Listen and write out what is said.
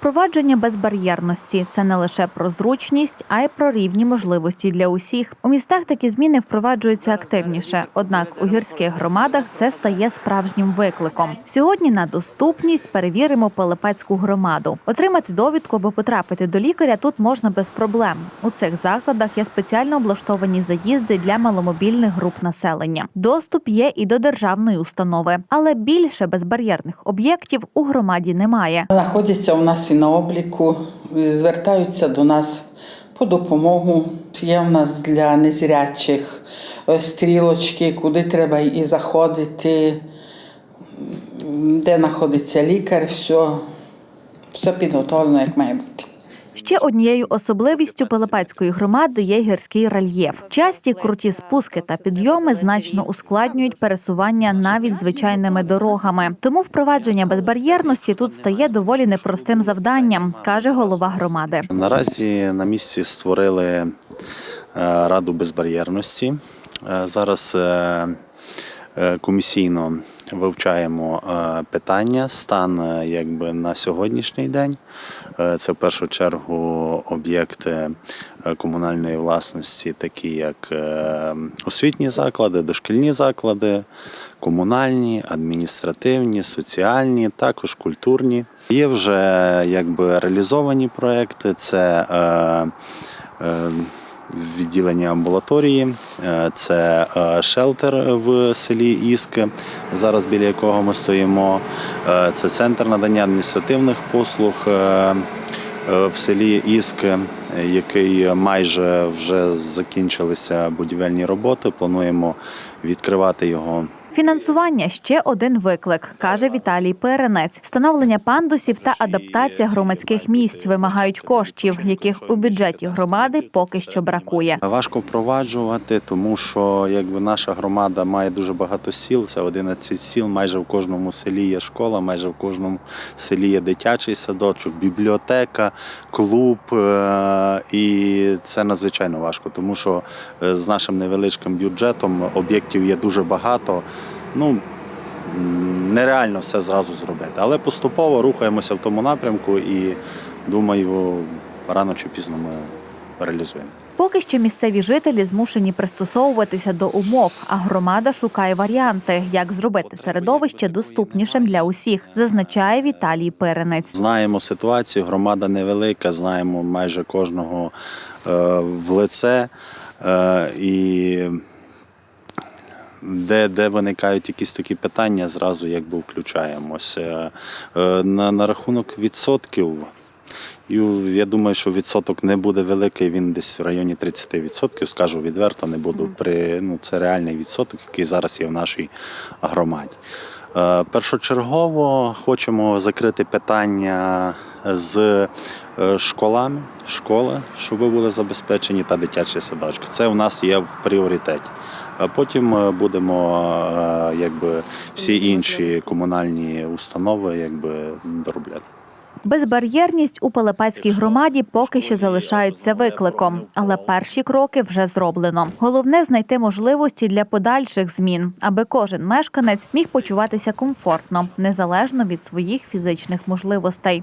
Впровадження безбар'єрності це не лише про зручність, а й про рівні можливості для усіх. У містах такі зміни впроваджуються активніше. Однак у гірських громадах це стає справжнім викликом. Сьогодні на доступність перевіримо Пилипецьку громаду. Отримати довідку або потрапити до лікаря тут можна без проблем. У цих закладах є спеціально облаштовані заїзди для маломобільних груп населення. Доступ є і до державної установи, але більше безбар'єрних об'єктів у громаді немає. Знаходяться у нас і на обліку, звертаються до нас по допомогу. Є в нас для незрячих е, стрілочки, куди треба і заходити, де знаходиться лікар, все, все підготовлено, як має бути. Ще однією особливістю Пилипецької громади є гірський рельєф. Часті круті спуски та підйоми значно ускладнюють пересування навіть звичайними дорогами. Тому впровадження безбар'єрності тут стає доволі непростим завданням, каже голова громади. Наразі на місці створили е, раду безбар'єрності. Е, Зараз е, комісійно вивчаємо питання, стан якби на сьогоднішній день. Е, Це в першу чергу об'єкти е, комунальної власності, такі як е, освітні заклади, дошкільні заклади, комунальні, адміністративні, соціальні, також культурні. Є вже якби реалізовані проекти. Це е, е, відділення амбулаторії, е, це е, шелтер в селі Іск, зараз біля якого ми стоїмо. Е, Це центр надання адміністративних послуг в селі Іски, е, який майже вже закінчилися будівельні роботи. Плануємо відкривати його Фінансування ще один виклик, каже Віталій Перенець. Встановлення пандусів та адаптація громадських місць вимагають коштів, яких у бюджеті громади поки що бракує. Важко впроваджувати, тому що якби наша громада має дуже багато сіл. Це 11 сіл. Майже в кожному селі є школа, майже в кожному селі є дитячий садочок, бібліотека, клуб. е, І це надзвичайно важко, тому що е, з нашим невеличким бюджетом об'єктів є дуже багато. Ну нереально все зразу зробити. Але поступово рухаємося в тому напрямку і думаю, рано чи пізно ми реалізуємо. Поки що місцеві жителі змушені пристосовуватися до умов, а громада шукає варіанти, як зробити середовище доступнішим для усіх, зазначає Віталій Перенець. Знаємо ситуацію, громада невелика, знаємо майже кожного е, в лице. Е, і де, де виникають якісь такі питання, зразу якби включаємося. Е, на, на рахунок відсотків. І я думаю, що відсоток не буде великий, він десь в районі 30%, скажу відверто, не буду при ну це реальний відсоток, який зараз є в нашій громаді. Е, Першочергово хочемо закрити питання з школами, школи, щоб були забезпечені, та дитячі садочки. Це у нас є в пріоритеті. А потім е, будемо е, якби всі інші комунальні установи якби доробляти. Безбар'єрність у Пилипецькій громаді поки що залишається викликом, але перші кроки вже зроблено. Головне знайти можливості для подальших змін, аби кожен мешканець міг почуватися комфортно, незалежно від своїх фізичних можливостей.